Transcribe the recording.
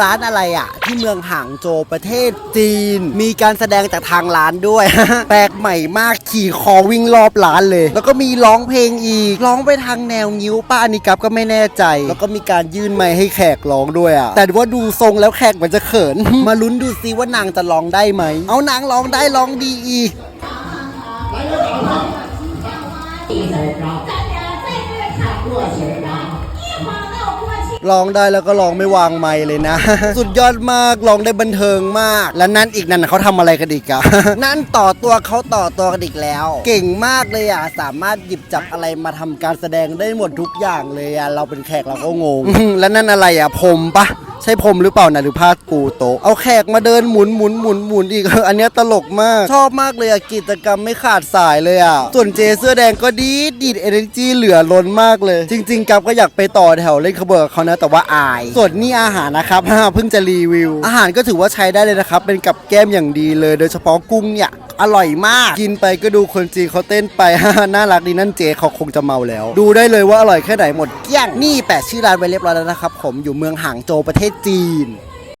ร้านอะไรอะที่เมืองหางโจวประเทศจีน มีการแสดงจากทางร้านด้วย แปลกใหม่มากขี่คอวิ่งรอบร้านเลย แล้วก็มีร้องเพลงอีกร้องไปทางแนวนิ้วป้าอันนี้กับก็ไม่แน่ใจ แล้วก็มีการยื่นไมค์ให้แขกร้องด้วยอะแต่ว่าดูทรงแล้วแขกมันจะเขิน มาลุ้นดูซิว่านางจะร้องได้ไหมเอานางร้องได้ร้องดีอีก ร้องได้แล้วก็ร้องไม่วางไมค์เลยนะ สุดยอดมากร้องได้บันเทิงมาก และนั่นอีกนั่นเขาทำอะไรกันอีกอะนั่นต่อตัวเขาต่อตัวกันอีกแล้ว เก่งมากเลยอะสามารถหยิบจับอะไรมาทำการแสดงได้หมดทุกอย่างเลยอะเราเป็นแขกเราก็งง และนั่นอะไรอะผมปะ ใช่ผมหรือเปล่านะหรือผ้าปูโต๊ะเอาแขกมาเดินหมุนหมุนหมุนหมุนอีก อันเนี้ยตลกมาก ชอบมากเลยอะกิจกรรมไม่ขาดสายเลยอะส่วนเจเสื้อแดงก็ดีดดีดเอเนจีเหลือล้นมากเลย จริง ๆกับก็อยากไปต่อแถวเล่นขบวนเขานะแต่ว่าอาย ส่วนนี่อาหารนะครับเพิ่งจะรีวิว อาหารก็ถือว่าใช้ได้เลยนะครับ เป็นกับแก้มอย่างดีเลย โดยเฉพาะกุ้งเนี่ยอร่อยมาก กินไปก็ดูคนจีนเขาเต้นไป น่ารักดีนั่นเจเขาคงจะเมาแล้ว ดูได้เลยว่าอร่อยแค่ไหนหมดเกลี้ยงนี่แปะชื่อร้านไว้เรียบร้อยแล้วนะครับผมอยู่เมืองหางโจวประเทศจีน